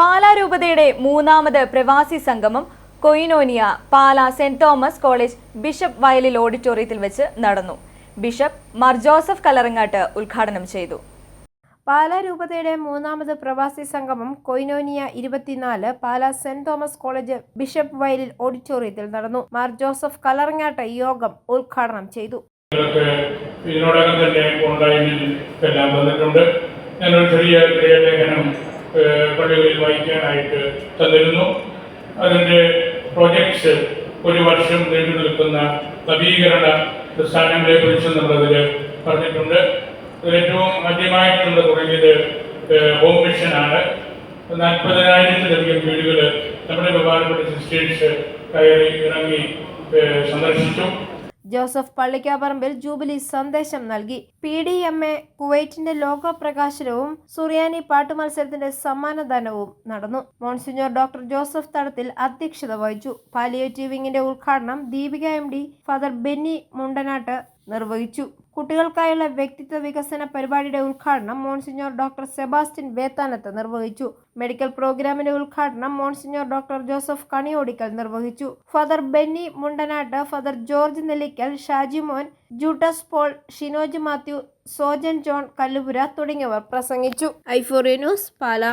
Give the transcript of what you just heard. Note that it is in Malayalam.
പാലാ രൂപതയുടെ മൂന്നാമത് പ്രവാസി സംഗമം Koinonia Pala saint Thomas college bishop Vayalil ഓഡിറ്റോറിയത്തിൽ വെച്ച് നടന്നു. ബിഷപ്പ് മാർ ജോസഫ് കലറങ്ങാട്ട് ഉദ്ഘാടനം ചെയ്തു. പാലാ രൂപതയുടെ മൂന്നാമത് പ്രവാസി സംഗമം കൊയിനോനിയ ഇരുപത്തിനാല് Pala saint Thomas college bishop Vayalil ഓഡിറ്റോറിയത്തിൽ നടന്നു. മാർ ജോസഫ് കലറങ്ങാട്ട് യോഗം ഉദ്ഘാടനം ചെയ്തു. ഇതിനോടകം തന്നെ ഓൺലൈനിൽ എല്ലാം വന്നിട്ടുണ്ട്. ഞാനൊരു ചെറിയ ലേഖനം പള്ളികളിൽ വായിക്കാനായിട്ട് തന്നിരുന്നു. അതിന്റെ പ്രൊജക്ട്സ് ഒരു വർഷം നീണ്ടു നിൽക്കുന്ന നവീകരണ പ്രസ്ഥാനങ്ങളെ കുറിച്ച് നമ്മളതിൽ പറഞ്ഞിട്ടുണ്ട്. ഏറ്റവും ആദ്യമായിട്ടുള്ള തുടങ്ങിയത് ഹോം മിഷനാണ് നാൽപ്പതിനായിരത്തിലധികം വീടുകൾ നമ്മുടെ ബഹുമാനപ്പെട്ട സിസ്റ്റേഴ്സ് കയറി ഇറങ്ങി സന്ദർശിച്ചു. ജോസഫ് പള്ളിക്കാപ്പറമ്പിൽ ജൂബിലി സന്ദേശം നൽകി. പി ഡി എം എ കുവൈറ്റിന്റെ ലോഗോ പ്രകാശനവും സുറിയാനി പാട്ട് മത്സരത്തിന്റെ സമ്മാനദാനവും നടന്നു. മോൺസിഞ്ഞോർ ഡോക്ടർ ജോസഫ് തടത്തിൽ അധ്യക്ഷത വഹിച്ചു. പാലിയേറ്റീവ് വിങ്ങിന്റെ ഉദ്ഘാടനം Deepika M D father Benny Mundanatt നിർവഹിച്ചു. കുട്ടികൾക്കായുള്ള വ്യക്തിത്വ വികസന പരിപാടിയുടെ ഉദ്ഘാടനം മോൺസിഞ്ഞോർ ഡോക്ടർ സെബാസ്റ്റ്യൻ വേത്താനത്ത് നിർവഹിച്ചു. മെഡിക്കൽ പ്രോഗ്രാമിന്റെ ഉദ്ഘാടനം മോൺസിഞ്ഞോർ ഡോക്ടർ ജോസഫ് കണിയോടിക്കൽ നിർവഹിച്ചു. Father Benny Mundanatt father George Nellickal Shajimon Juttus Paul Shinoj Mathew Sojan John Kallupura തുടങ്ങിയവർ പ്രസംഗിച്ചു. ഐഫോറിയ ന്യൂസ് പാല.